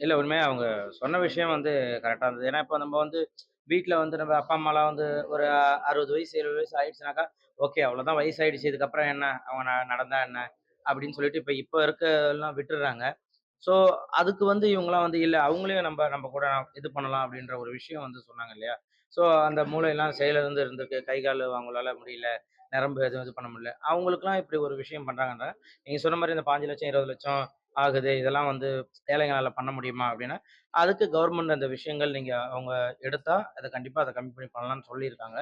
இல்லை உண்மையாக அவங்க சொன்ன விஷயம் வந்து கரெக்டாக இருந்தது. ஏன்னா, இப்போ நம்ம வந்து வீட்டில் வந்து நம்ம அப்பா, அம்மாலாம் வந்து ஒரு 60 வயசு, 70 வயசு ஆயிடுச்சுனாக்கா, ஓகே அவ்வளோதான் வயசாயிடுச்சு. இதுக்கப்புறம் என்ன? அவங்க நடந்தா என்ன? அப்படின்னு சொல்லிட்டு இப்போ இப்போ இருக்கலாம் விட்டுடுறாங்க ஸோ, அதுக்கு வந்து இவங்களாம் வந்து இல்லை அவங்களையும் நம்ம நம்ம கூட இது பண்ணலாம் அப்படின்ற ஒரு விஷயம் வந்து சொன்னாங்க இல்லையா? ஸோ, அந்த மூளையெல்லாம் செயலிருந்து இருந்திருக்கு. கை, கால் அவங்களால முடியல. நரம்பு எதுவும் இது பண்ண முடியல. அவங்களுக்குலாம் இப்படி ஒரு விஷயம் பண்ணுறாங்கன்ற நீங்கள் சொன்ன மாதிரி இந்த 5,00,000 20,00,000 ஆகுது. இதெல்லாம் வந்து ஏழைங்களால் பண்ண முடியுமா? அப்படின்னா, அதுக்கு கவர்மெண்ட் அந்த விஷயங்கள் நீங்கள் அவங்க எடுத்தால் அதை கண்டிப்பாக அதை கம்மி பண்ணி பண்ணலாம்னு சொல்லியிருக்காங்க.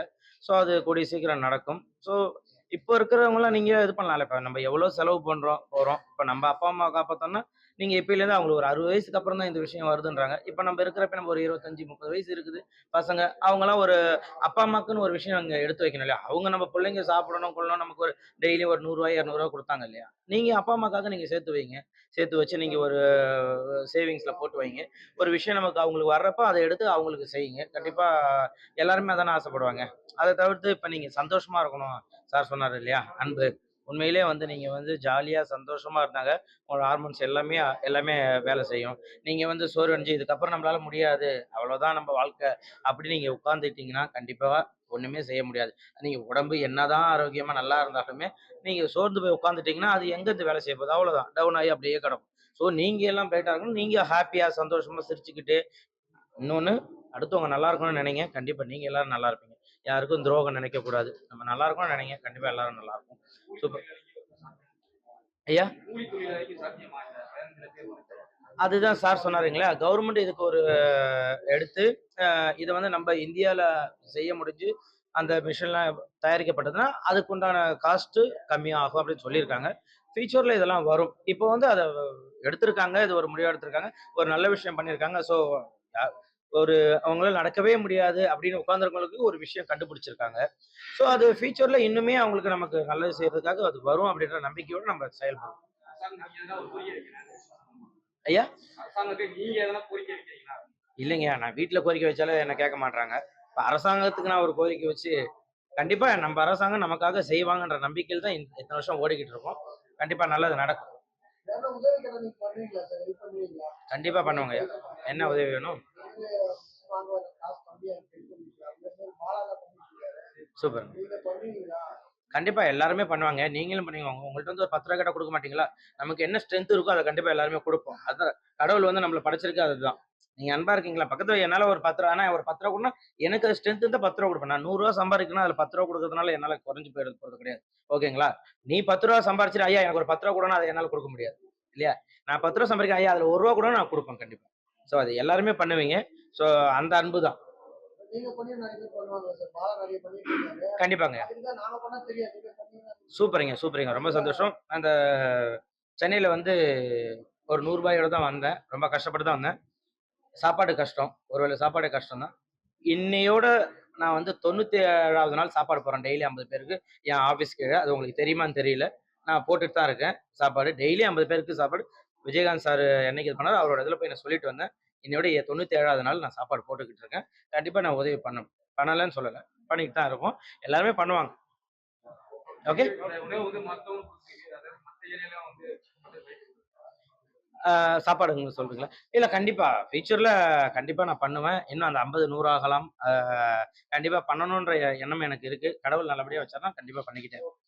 ஸோ, அது கூடிய சீக்கிரம் நடக்கும். ஸோ, இப்போ இருக்கிறவங்களாம் நீங்க இது பண்ணலாம்ல. இப்போ நம்ம எவ்வளோ செலவு பண்றோம், போறோம். இப்போ நம்ம அப்பா, அம்மா காப்பாத்தோம்னா நீங்க எப்பயிலேருந்து அவங்களுக்கு ஒரு 60 வயசுக்கு அப்புறம் தான் இந்த விஷயம் வருதுன்றாங்க. இப்போ நம்ம இருக்கிறப்ப நம்ம ஒரு 25, 30 வயசு இருக்குது பசங்க. அவங்களாம் ஒரு அப்பா, அம்மாக்குன்னு ஒரு விஷயம் அங்கே எடுத்து வைக்கணும் இல்லையா? அவங்க நம்ம பிள்ளைங்க சாப்பிடணும், கொள்ளணும் நமக்கு ஒரு டெய்லி ஒரு நூறுரூவா இரநூறுவா கொடுத்தாங்க இல்லையா? நீங்க அப்பா, அம்மாக்காக நீங்க சேர்த்து வைங்க. சேர்த்து வச்சு நீங்க ஒரு சேவிங்ஸ்ல போட்டு வைங்க. ஒரு விஷயம் நமக்கு அவங்களுக்கு வர்றப்ப அதை எடுத்து அவங்களுக்கு செய்யுங்க. கண்டிப்பா எல்லாருமே அதானே ஆசைப்படுவாங்க. அதை தவிர்த்து இப்போ நீங்க சந்தோஷமா இருக்கணும். சார் சொன்னார் இல்லையா? அன்பு. உண்மையிலேயே வந்து நீங்க வந்து ஜாலியா சந்தோஷமா இருந்தாங்க. உங்களோட ஹார்மோன்ஸ் எல்லாமே எல்லாமே வேலை செய்யும். நீங்க வந்து சோர்வடைஞ்சு இதுக்கப்புறம் நம்மளால முடியாது. அவ்வளோதான் நம்ம வாழ்க்கை. அப்படி நீங்க உட்கார்ந்துட்டீங்கன்னா, கண்டிப்பா ஒண்ணுமே செய்ய முடியாது. நீங்க உடம்பு என்னதான் ஆரோக்கியமா நல்லா இருந்தாலுமே, நீங்க சோர்ந்து போய் உட்காந்துட்டிங்கன்னா அது எங்கேருந்து வேலை செய்ய போகுது? அவ்வளோதான். டவுன் ஆகி அப்படியே கிடக்கும். ஸோ நீங்க எல்லாம் பிரைட்டா இருக்கணும். நீங்க ஹாப்பியாக சந்தோஷமா சிரிச்சுக்கிட்டு இன்னொன்னு அடுத்தவங்க நல்லா இருக்கணும்னு நினைங்க. கண்டிப்பா நீங்க எல்லாரும் நல்லா இருப்பீங்க. யாருக்கும் துரோகம் நினைக்கக்கூடாது. நம்ம நல்லா இருக்கணும்னு நினைங்க. கண்டிப்பா எல்லாரும் நல்லா இருக்கும் சூப்பர். ஐயா? அதுதான் சார் சொன்னாருங்களா, கவர்மெண்ட் இதுக்கு ஒரு எடுத்து, இதை வந்து நம்ம இந்தியாவில் செய்ய முடிஞ்சு, அந்த மிஷின்லாம் தயாரிக்கப்பட்டதுன்னா, அதுக்குண்டான காஸ்ட்டு கம்மியாகும் அப்படின்னு சொல்லியிருக்காங்க. ஃபியூச்சரில் இதெல்லாம் வரும். இப்போ வந்து அதை எடுத்திருக்காங்க. இது ஒரு முடிவு எடுத்திருக்காங்க. ஒரு நல்ல விஷயம் பண்ணியிருக்காங்க. ஸோ, ஒரு அவங்களால நடக்கவே முடியாது அப்படின்னு உட்காந்துருக்கவங்களுக்கு ஒரு விஷயம் கண்டுபிடிச்சிருக்காங்க. ஸோ, அது ஃபியூச்சர்ல இன்னுமே அவங்களுக்கு நமக்கு நல்லது செய்யறதுக்காக அது வரும் அப்படின்ற நம்பிக்கையோட நம்ம செயல்படும் ஐயா? இல்லைங்கய்யா. நான் வீட்டில் கோரிக்கை வச்சாலே என்ன கேட்க மாட்றாங்க. இப்போ அரசாங்கத்துக்கு நான் ஒரு கோரிக்கை வச்சு, கண்டிப்பா நம்ம அரசாங்கம் நமக்காக செய்வாங்கன்ற நம்பிக்கையில் தான் இந் வருஷம் ஓடிக்கிட்டு இருக்கோம். கண்டிப்பா நல்லது நடக்கும். கண்டிப்பாக உதவிக்கெல்லாம் கண்டிப்பா என்ன உதவி வேணும்? சூப்பர். கண்டிப்பா எல்லாருமே பண்ணுவாங்க. நீங்களும் பண்ணுவீங்க. உங்க உங்கள்ட்ட வந்து ஒரு ரூ. 10 கேட்டா குடுக்க மாட்டீங்களா? நமக்கு என்ன ஸ்ட்ரென்த் இருக்கோ அத கண்டிப்பா எல்லாருமே குடுப்போம். அதான் கடவுள் வந்து நம்மள படைச்சிருக்கு அதுதான். நீங்க அன்பா இருக்கீங்களா? பக்கத்துல என்னால ஒரு ரூ. 10 ஆனா ஒரு ரூ. 10 குடுனா, எனக்கு அது ஸ்ட்ரென்த் இருந்தா ரூ. 10 குடுப்பேன். நான் ரூ. 100 சம்பாரிக்கிறேன்னா, அதுல ரூ. 10 குடுக்கறதுனால என்னால குறைஞ்சு போயிறது போறது கிடையாது. ஓகேங்களா? நீ ரூ. 10 சம்பாரிச்சுட்டு, ஐயா எனக்கு ஒரு ரூ. 10 குடுன்னா, அத என்னால குடுக்க முடியாது. இல்லையா? நான் ரூ. 10 சம்பாரிக்கிறேன். ஐயா அதுல ரூ. 1 குடுன்னா நான் குடுப்பேன் கண்டிப்பா. ஸோ அது எல்லாருமே பண்ணுவீங்க. ஸோ அந்த அன்பு தான். கண்டிப்பாங்க. சூப்பருங்க, சூப்பருங்க. ரொம்ப சந்தோஷம். அந்த சென்னையில வந்து ஒரு. 100 தான் வந்தேன். ரொம்ப கஷ்டப்பட்டு தான் வந்தேன். சாப்பாடு கஷ்டம். ஒரு வேளை சாப்பாடே கஷ்டம் தான். இன்னையோட நான் வந்து 97வது நாள் சாப்பாடு போடுறேன். டெய்லி 50 பேருக்கு என் ஆஃபீஸ் கீழ. அது உங்களுக்கு தெரியுமான்னு தெரியல. நான் போட்டுட்டு தான் இருக்கேன் சாப்பாடு. டெய்லி 50 பேருக்கு சாப்பாடு. விஜயகாந்த் சார் என்னைக்கு இது பண்ணாரோ, அவரோட இதில் போய் நான் சொல்லிட்டு வந்தேன். என்னுடைய தொண்ணூற்றி ஏழாவது நாள் நான் சாப்பாடு போட்டுக்கிட்டு இருக்கேன். கண்டிப்பாக நான் உதவி பண்ண பண்ணலன்னு சொல்லலை பண்ணிக்கிட்டு தான் இருக்கும் எல்லாருமே பண்ணுவாங்க. ஓகே. உங்களோட சாப்பாடுங்க சொல்றீங்களா? இல்ல கண்டிப்பா. ஃபியூச்சர்ல கண்டிப்பா நான் பண்ணுவேன். இன்னும் அந்த 50, 100 ஆகலாம். கண்டிப்பா பண்ணணுன்ற எண்ணம் எனக்கு இருக்கு. கடவுள் நல்லபடியா வச்சார்னா கண்டிப்பா பண்ணிக்கிட்டே